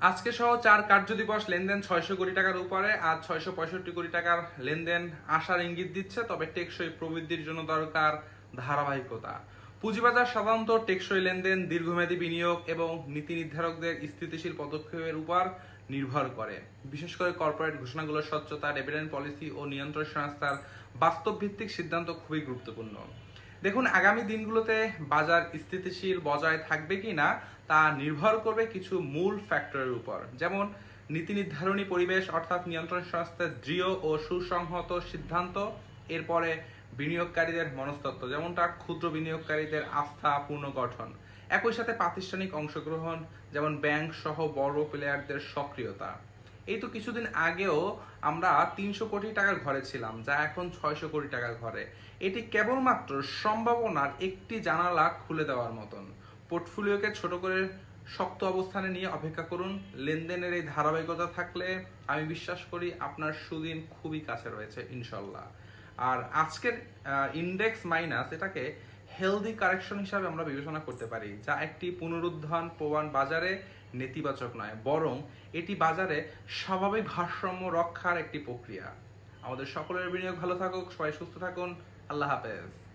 আজকে সহ চার কার্য দিবস লেনদেন ছয়শো কোটি টাকার উপরে আর ছয়শো পঁয়ষট্টি কোটি টাকার লেনদেন আসার ইঙ্গিত দিচ্ছে, তবে টেকসই প্রবৃদ্ধির জন্য দরকার ধারাবাহিকতা। পুঁজিবাজার সাধারণত টেকসই লেনদেন, দীর্ঘমেয়াদী বিনিয়োগ এবং নীতি নির্ধারকদের স্থিতিশীল পদক্ষেপের উপর নির্ভর করে। বিশেষ করে কর্পোরেট ঘোষণাগুলোর স্বচ্ছতা ডেভিডেন্ড পলিসি ও নিয়ন্ত্রণ সংস্থার বাস্তব ভিত্তিক সিদ্ধান্ত খুবই গুরুত্বপূর্ণ। দেখুন, আগামী দিনগুলোতে বাজার স্থিতিশীল বজায় থাকবে কি না তা নির্ভর করবে কিছু মূল ফ্যাক্টরের উপর। যেমন, নীতি নির্ধারণী পরিবেশ অর্থাৎ নিয়ন্ত্রণ সংস্থার দৃঢ় ও সুসংহত সিদ্ধান্ত, এরপরে বিনিয়োগকারীদের মনস্তত্ত্ব যেমনটা ক্ষুদ্র বিনিয়োগকারীদের আস্থা, পুনর্গঠন। একই সাথে প্রাতিষ্ঠানিক অংশগ্রহণ, যেমন ব্যাংক সহ বড় প্লেয়ারদের সক্রিয়তা। এই তো কিছুদিন আগেও আমরা তিনশো কোটি টাকার ঘরে ছিলাম, যা এখন ছয়শো কোটি টাকার ঘরে। এটি কেবলমাত্র সম্ভাবনার একটি জানালা খুলে দেওয়ার মতন। পোর্টফোলিওকে ছোট করে শক্ত অবস্থানে নিয়ে অপেক্ষা করুন। লেনদেনের এই ধারাবাহিকতা থাকলে, আমি বিশ্বাস করি আপনার সুদিন খুবই কাছে রয়েছে, ইনশাল্লাহ। আর আজকের ইন্ডেক্স মাইনাস এটাকে হেলদি কারেকশন হিসাবে আমরা বিবেচনা করতে পারি, যা একটি পুনরুত্থান প্রবান বাজারে নেতিবাচক নয়, বরং এটি বাজারে স্বাভাবিক ভারসাম্য রক্ষার একটি প্রক্রিয়া। আমাদের সকলের বিনিয়োগ ভালো থাকুক, সবাই সুস্থ থাকুন, আল্লাহ হাফেজ।